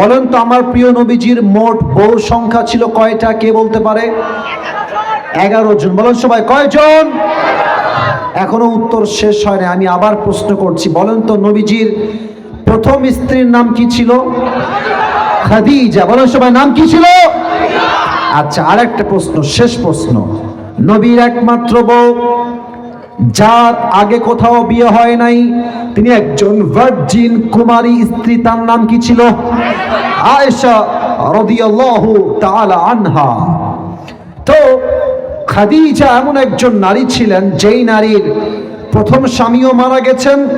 বলেন তো আমার প্রিয় নবীজির মোট বউ সংখ্যা ছিল কয়টা? কে বলতে পারে? এগারো জন। বলেন সবাই, কয়জন? এখনও উত্তর শেষ হয়নি। আমি আবার প্রশ্ন করছি, বলেন তো নবীজির প্রথম স্ত্রীর নাম কি ছিল? খাদিজা। বলেন সবাই, নাম কি ছিল? আচ্ছা আর একটা প্রশ্ন, শেষ প্রশ্ন। নবীর একমাত্র বউ যার আগে কোথাও বিয়ে হয় নাই, তিনি একজন ভার্জিন কুমারী স্ত্রী, তার নাম কি ছিল? আয়েশা রাদিয়াল্লাহু তাআলা আনহা। তো খাদিজা এমন একজন নারী ছিলেন, যেই নারীর প্রথম স্বামীও মারা গেছেন,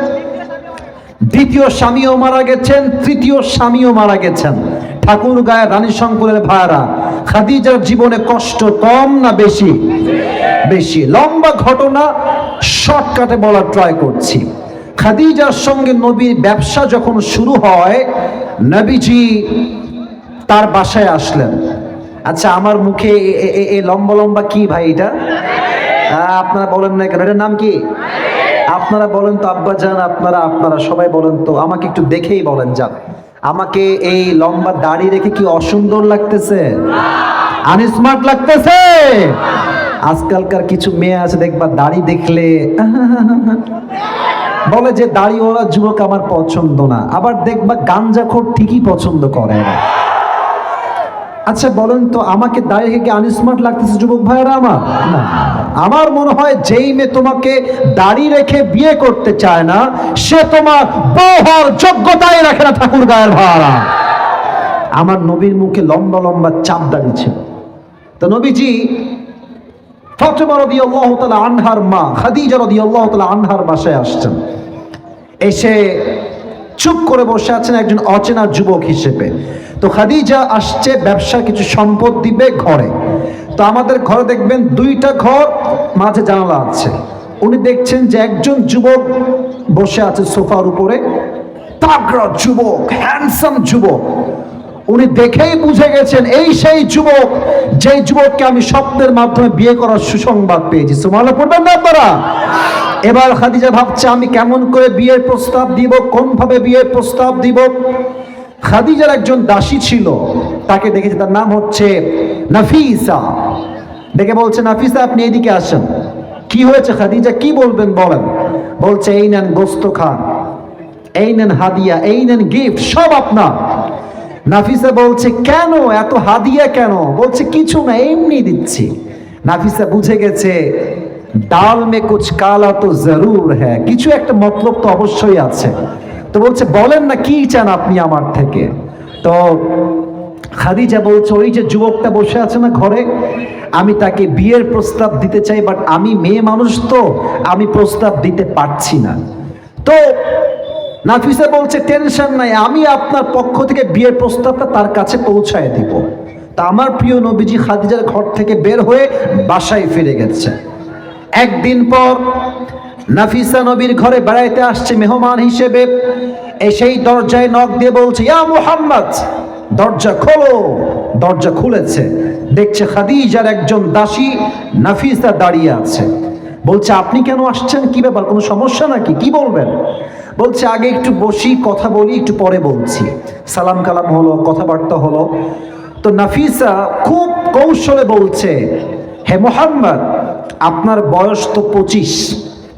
দ্বিতীয় স্বামীও মারা গেছেন, তৃতীয় স্বামীও মারা গেছেন। ঠাকুর গায়ে রানী শঙ্করের ভাইরা খাদিজার জীবনে কষ্ট কম না বেশি? বেশি। লম্বা ঘটনা শর্টকাটে বলার ট্রাই করছি। খাদিজার সঙ্গে নবীর ব্যবসা যখন শুরু হয়, নবীজি তার বাসায় আসলেন। আচ্ছা আমার মুখে এ- লম্বা লম্বা কি ভাই এটা? আপনারা বলেন না কেন, এটার নাম কি? আপনারা বলেন তো, আব্বা যান আপনারা আপনারা, সবাই বলেন তো, আমাকে একটু দেখেই বলেন যান। আমাকে এই লম্বা দাড়ি রেখে কি অসুন্দর লাগতেছে? আনস্মার্ট লাগতেছে? আজকালকার কিছু মেয়ে আছে, দেখবা দাড়ি দেখলে, বলে যে দাড়িওয়ালা যুবক আমার পছন্দ না। আবার দেখবা গাঞ্জাখোর ঠিকই পছন্দ করে আচ্ছা বলেন তো, আমাকে দাঁড়িয়ে কি আনস্মার্ট লাগতেছে যুবক ভাইয়েরা আমার? না। আমার মনে হয় যেই মেয়ে তোমাকে দাড়ি রেখে বিয়ে করতে চায় না, সে তোমার বউ হওয়ার যোগ্যতাই রাখে না ঠাকুর গায়ের ভাড়া। আমার নবীর মুখে লম্বা লম্বা চাপ দাঁড়িয়ে ছিল তো নবীজি ফাতেমা রাদিয়াল্লাহু তাআলা আনহার মা, খাদিজা রাদিয়াল্লাহু তাআলা আনহার বাসায় আসছেন। এসে চুপ করে বসে আছেন একজন অচেনা যুবক হিসেবে। তো খাদিজা আসছে, ব্যবসার কিছু সম্পদ দিবে ঘরে। তো আমাদের ঘরে দেখবেন দুইটা ঘর, মাঝে জানালা আছে। উনি দেখছেন যে একজন যুবক বসে আছে সোফার উপরে। তাগড়া যুবক হ্যান্ডসাম যুবক। উনি দেখেই বুঝে গেছেন, এই সেই যুবক, যেই যুবককে আমি স্বপ্নের মাধ্যমে বিয়ে করার সুসংবাদ পেয়েছি। সুমালা পড়বেন না আপনারা? এবার খাদিজা ভাবছে, আমি কেমন করে বিয়ের প্রস্তাব দিব কোন ভাবে বিয়ের প্রস্তাব দিব? খাদিজার একজন দাসী ছিল, তাকে দেখেছে, তার নাম হচ্ছে নাফিসা। দেখে বলছে, নাফিসা, আপনি এদিকে আসেন। কি হয়েছে খাদিজা? কি বলবেন বলেন? বলছে, এই নেন গোস্ত খান, এই নেন হাদিয়া, এই নেন গিফট, সব আপনার। নাফিসা বলছে, কেন? এত হাদিয়া কেন? বলছে, কিছু না, এমনি দিচ্ছি। নাফিসা বুঝে গেছে, ডাল মে কুছ কালা তো জরুর হ্যাঁ কিছু একটা মতলব তো অবশ্যই আছে। তো বলছে, বলেন না, কি চান আপনি আমার থেকে? তো খাদিজা বলছে, ওই যে যুবকটা বসে আছে না ঘরে, আমি তাকে বিয়ের প্রস্তাব দিতে চাই, বাট আমি মেয়ে মানুষ তো, আমি প্রস্তাব দিতে পারছি না। তো নাফিসা বলছে টেনশন নাই, আমি আপনার পক্ষ থেকে বিয়ের প্রস্তাবটা তার কাছে পৌঁছায় দিব। তা আমার প্রিয় নবীজি খাদিজার ঘর থেকে বের হয়ে বাসায় ফিরে গেছে। একদিন পর নাফিসা নবীর ঘরে বেড়াইতে আসছে মেহমান হিসেবে। এসেই দরজায় নখ দিয়ে বলছে, ইয়া মুহাম্মদ, দরজা খোলো। দরজা খুলেছে। দেখছে খাদিজার একজন দাসী নাফিসা দাঁড়িয়ে আছে। বলছে, আপনি কেন আসছেন? কি ব্যাপার? কোনো সমস্যা নাকি? কি বলবেন? বলছে, আগে একটু বসি, কথা বলি, একটু পরে বলছি। সালাম কালাম হলো, কথাবার্তা হলো। তো নাফিসা খুব কৌশলে বলছে, হে মোহাম্মদ, আপনার বয়স তো পঁচিশ।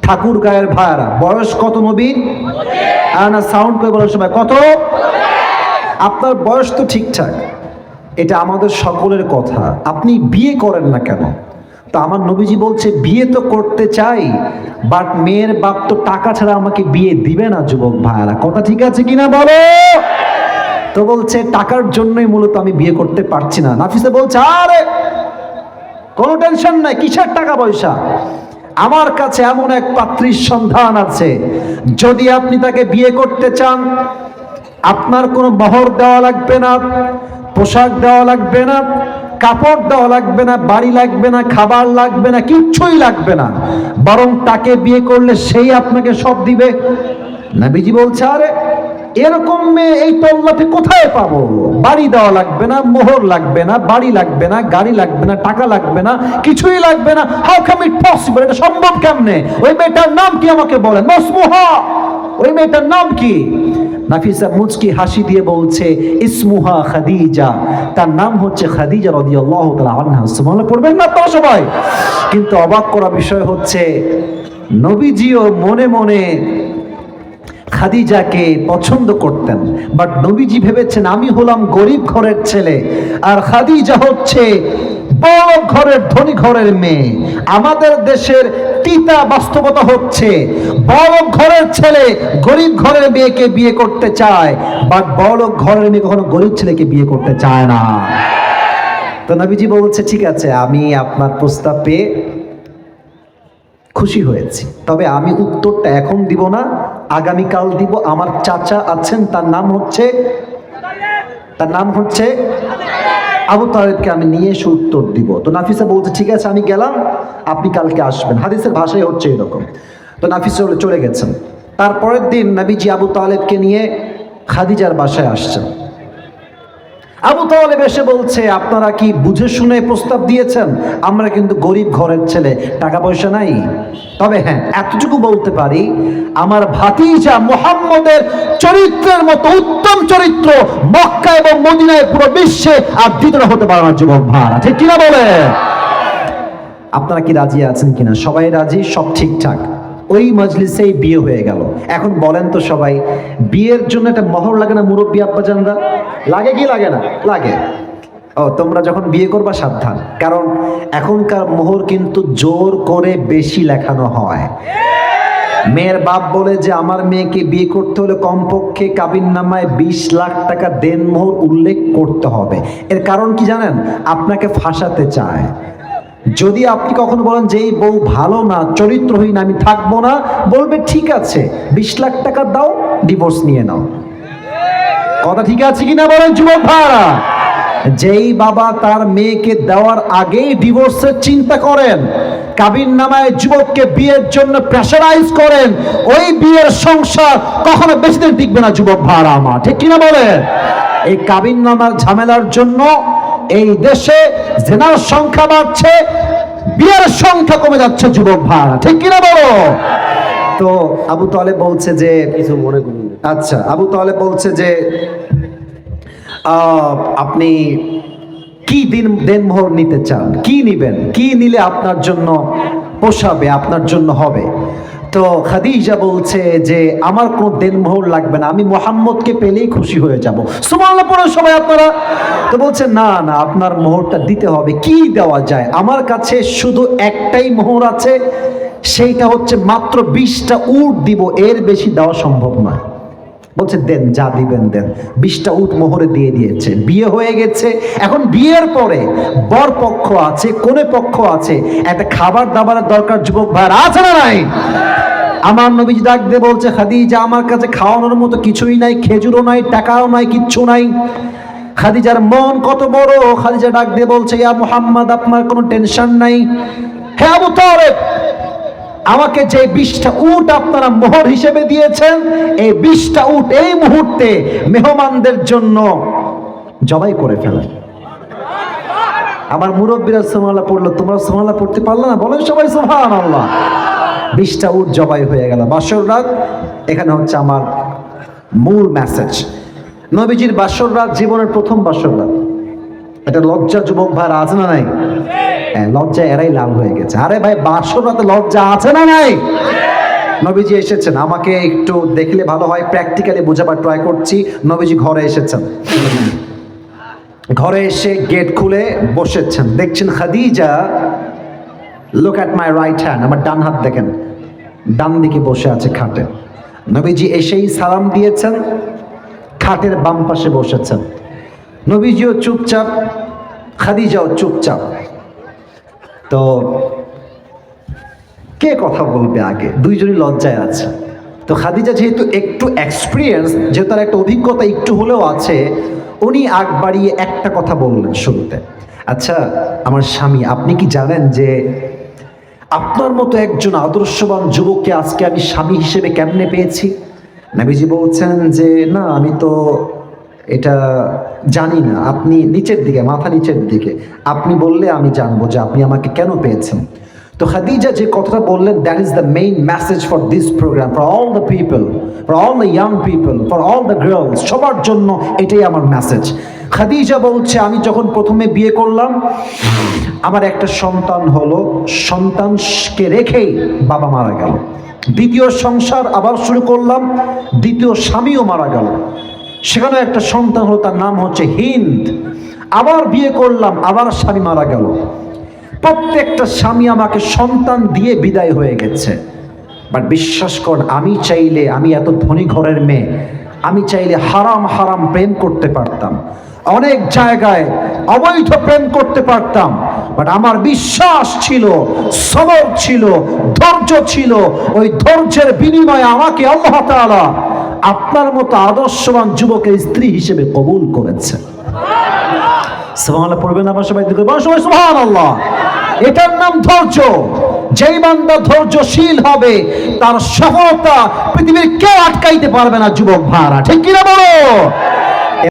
ঠাকুর গায়ের ভাইয়ারা, বয়স কত নবীর আর না সাউন্ড করে বলার সময়, কত? আপনার বয়স তো ঠিকঠাক। এটা আমাদের সকলের কথা। আপনি বিয়ে করেন না কেন? তো আমার নবীজি বলছে, বিয়ে তো করতে চাই বাট মেয়ের বাপ তো টাকা ছাড়া আমাকে বিয়ে দিবে না, যুবক ভাইয়ারা। কথা ঠিক আছে কিনা বলো? তো বলছে, টাকার জন্যই মূলত আমি বিয়ে করতে পারছি না। নাফিসে বলছে, আরে, কোনো টেনশন নাই, কিসের টাকা পয়সা? আমার কাছে এমন এক পাত্রীর সন্ধান আছে। যদি আপনি তাকে বিয়ে করতে চান, আপনার কোনো মহর দেওয়া লাগবে না, পোশাক দেওয়া লাগবে না কাপড় দেওয়া লাগবে না, বাড়ি লাগবে না, খাবার লাগবে না, কিচ্ছুই লাগবে না। বরং তাকে বিয়ে করলে সেই আপনাকে সব দিবে। নাবিজি বলছে, আরে, এরকম মেয়ে এই তল্লাতে কোথায় পাবো? বাড়ি দেওয়া লাগবে না, মোহর লাগবে না, বাড়ি লাগবে না, গাড়ি লাগবে না, টাকা লাগবে না, কিছুই লাগবে না। হাউ কাম ইট পসিবল এটা সম্ভব কেমনে? ওই মেয়েটার নাম কি আমাকে বলেন? মসমুহা। ওই মেয়েটার নাম কি? নাফিসা মুচকি হাসি দিয়ে বলছে, ইসমুহা খাদিজা। তার নাম হচ্ছে খাদিজা রদি আল্লাহ আনহা। সুমালে পড়বেন না তো সবাই? কিন্তু অবাক করা বিষয় হচ্ছে, নবীজিও মনে মনে খাদিজাকে পছন্দ করতেন। বাট নবীজি ভেবেছেন, আমি হলাম গরিব ঘরের ছেলে, আর খাদিজা হচ্ছে বড় ঘরের ধনী ঘরের মেয়ে। আমাদের দেশের তিতা বাস্তবতা হচ্ছে, বড় ঘরের ছেলে গরিব ঘরের মেয়েকে বিয়ে করতে চায়, বাট বড় ঘরের মেয়ে কখনো গরিব ছেলেকে বিয়ে করতে চায় না। তো নবীজি বলছে, ঠিক আছে, আমি আপনার প্রস্তাব পেয়ে খুশি হয়েছি। তবে আমি উত্তরটা এখন দিব না, আগামীকাল দিব। আমার চাচা আছেন, তার নাম হচ্ছে, তার নাম হচ্ছে আবু তালেবকে আমি নিয়ে এসে উত্তর দিব। তো নাফিসা বলছে, ঠিক আছে, আমি গেলাম, আপনি কালকে আসবেন। হাদিসের ভাষায় হচ্ছে এরকম। তো নাফিসা চলে গেছেন। তারপরের দিন নবীজি আবু তালেবকে নিয়ে খাদিজার বাসায় আসছেন। আবু তালেব এসে বলছে, আপনারা কি বুঝে শুনে প্রস্তাব দিয়েছেন? আমরা কিন্তু গরিব ঘরের ছেলে, টাকা পয়সা নাই। তবে হ্যাঁ এতটুকু বলতে পারি, আমার ভাতিজা মোহাম্মদের চরিত্রের মতো উত্তম চরিত্র মক্কা এবং মদিনায় পুরো বিশ্বে আর দ্বিতীয় হতে পারে না, যুবক ভাড়া ঠিক কিনা বলে আপনারা কি রাজি আছেন কিনা? সবাই রাজি, সব ঠিকঠাক। ওই মজলিসেই বিয়ে হয়ে গেল। এখন বলেন তো সবাই, বিয়ের জন্য একটা মহর লাগে না মুরব্বী আব্বাজানরা? লাগে কি লাগে না? লাগে। ও, তোমরা যখন বিয়ে করবা সাবধান, কারণ এখনকার মোহর কিন্তু জোর করে বেশি লেখানো হয়। মেয়ের বাপ বলে যে, আমার মেয়েকে বিয়ে করতে হলে কমপক্ষে কাবিন নামায় বিশ লাখ টাকা দেনমোহর উল্লেখ করতে হবে। এর কারণ কি জানেন? আপনাকে ফাঁসাতে চায়। যদি আপনি কখনো বলেন যে এই বউ ভালো না, চরিত্রহীন, আমি থাকব না, বলবে ঠিক আছে, বিশ লাখ টাকা দাও ডিভোর্স নিয়ে নাও। কথা ঠিক আছে কিনা বলেন যুবক ভাড়া যেই বাবা তার মেয়েকে দেওয়ার আগেই ডিভোর্সের চিন্তা করেন, কাবিন নামায় যুবককে বিয়ের জন্য প্রেশারাইজ করেন, ওই বিয়ের সংসার কখনো বেশি দিন টিকবে না যুবক ভাড়া আমার, ঠিক কিনা বলেন? এই কাবিন নামার ঝামেলার জন্য এই দেশে জেনার সংখ্যা বাড়ছে বিয়ের সংখ্যা কমে যাচ্ছে যুবক ভাড়া ঠিক কিনা বলো? তো আবু তালেব বলছে যে কিছু মনে করুন। আচ্ছা। আবু তাহলে বলছে যে আহ, আপনি কি দিন দেনমোহর নিতে চান? কি নিবেন? কি নিলে আপনার জন্য পোষাবে আপনার জন্য হবে? তো খাদিজা বলছে যে, আমার কোনো দেনমোহর লাগবে না, আমি মোহাম্মদকে পেলেই খুশি হয়ে যাব। সুমাল্লা পড়ার সময় আপনারা। তো বলছে, না না, আপনার মোহরটা দিতে হবে। কি দেওয়া যায়? আমার কাছে শুধু একটাই মোহর আছে, সেইটা হচ্ছে মাত্র বিশটা উট দিব, এর বেশি দেওয়া সম্ভব নয়। বলছে, দেন, যা দিবেন, দেন। বিশটা উট মোহরে দিয়ে দিয়েছে। বিয়ে হয়ে গেছে। এখন বিয়ের পরে বর পক্ষ আছে, কোনে পক্ষ আছে, একটা খাবার দাবারের দরকার, যুবক ভাইয়ের আছে না নাই? আমার নবীজি ডাক দিয়ে বলছে, খাদিজা, আমার কাছে খাওয়ানোর মতো কিছুই নাই, খেজুরও নাই, টাকাও নাই, কিচ্ছু নাই। খাদিজার মন কত বড়। খাদিজা ডাক দিয়ে বলছে, ইয়া মুহাম্মদ, আপনার কোনো টেনশন নাই? হ্যাঁ আবু তালেব আমাকে যে বিশটা উট আপনারা মোহর হিসেবে দিয়েছেন, এই বিশটা উট এই মুহূর্তে মেহমানদের জন্য জবাই করে ফেলেন। আমার মুরব্বীরা সোমালা পড়ল, তোমরা সোমালা পড়তে পারলে না? বলেন সবাই সোহান আল্লাহ বিশটা উট জবাই হয়ে গেল। বাসর রাত, এখানে হচ্ছে আমার মূল মেসেজ নবীজির বাসর রাত, জীবনের প্রথম বাসর রাত। এটা লজ্জা যুবক ভাই আছে না নাই? লজ্জা এরাই লাল হয়ে গেছে। আরে ভাই বাসর রাতে লজ্জা আছে না নাই? নবীজি এসেছেন, আমাকে একটু দেখলে ভালো হয় প্র্যাকটিক্যালি বোঝাবার ট্রাই করছি। নবীজি ঘরে এসেছেন। ঘরে এসে গেট খুলে বসেছেন। দেখছেন Khadija look at my right hand আমার ডান হাত দেখেন, ডান দিকে বসে আছে খাটে। নবীজি এসেই সালাম দিয়েছেন, খাটের বাম পাশে বসেছেন। নবীজিও চুপচাপ, খাদিজাও চুপচাপ। তো কে কথা বলবে আগে? দুইজনই লজ্জায় আছে। তো খাদিজা যেহেতু একটু এক্সপিরিয়েন্স যেহেতু তার একটা অভিজ্ঞতা একটু হলেও আছে, উনি আগ বাড়িয়ে একটা কথা বললেন শুরুতে। আচ্ছা আমার স্বামী, আপনি কি জানেন যে আপনার মতো একজন আদর্শবান যুবককে আজকে আমি স্বামী হিসেবে কেমনে পেয়েছি? নাবিজি বলছেন যে, না, আমি তো এটা জানি না। আপনি নিচের দিকে, মাথা নিচের দিকে। আপনি বললে আমি জানব যে আপনি আমাকে কেন পেয়েছেন। তো খাদিজা যে কথাটা বললেন that is the main message for this programme for all the people for all the young people for all the girls সবার জন্য এটাই আমার মেসেজ খাদিজা বলছে, আমি যখন প্রথমে বিয়ে করলাম, আমার একটা সন্তান হলো, সন্তানকে রেখেই বাবা মারা গেল। দ্বিতীয় সংসার আবার শুরু করলাম, দ্বিতীয় স্বামীও মারা গেল। সেখানে একটা সন্তান হলো, তার নাম হচ্ছে হিন্দ। আবার বিয়ে করলাম, আবার স্বামী মারা গেল। প্রত্যেকটা স্বামী আমাকে সন্তান দিয়ে বিদায় হয়ে গেছে। বাট বিশ্বাস কর, আমি চাইলে, আমি এত ধনী ঘরের মেয়ে, আমি চাইলে হারাম হারাম প্রেম করতে পারতাম। অনেক জায়গায় অবৈধ প্রেম করতে পারতাম। বাট আমার বিশ্বাস ছিল, সবর ছিল, ধৈর্য ছিল, ওই ধৈর্যের বিনিময়ে আমাকে আল্লাহ তাআলা আপনার মতো আদর্শবান যুবকের স্ত্রী হিসেবে কবুল করেছে। পড়বেন আমার সবাই এটার নাম ধৈর্য। যেই বান্দা ধৈর্যশীল হবে, তার সফলতা পৃথিবীর কেউ আটকাইতে পারবে না, যুবক ভাড়া ঠিক কিনা বলো?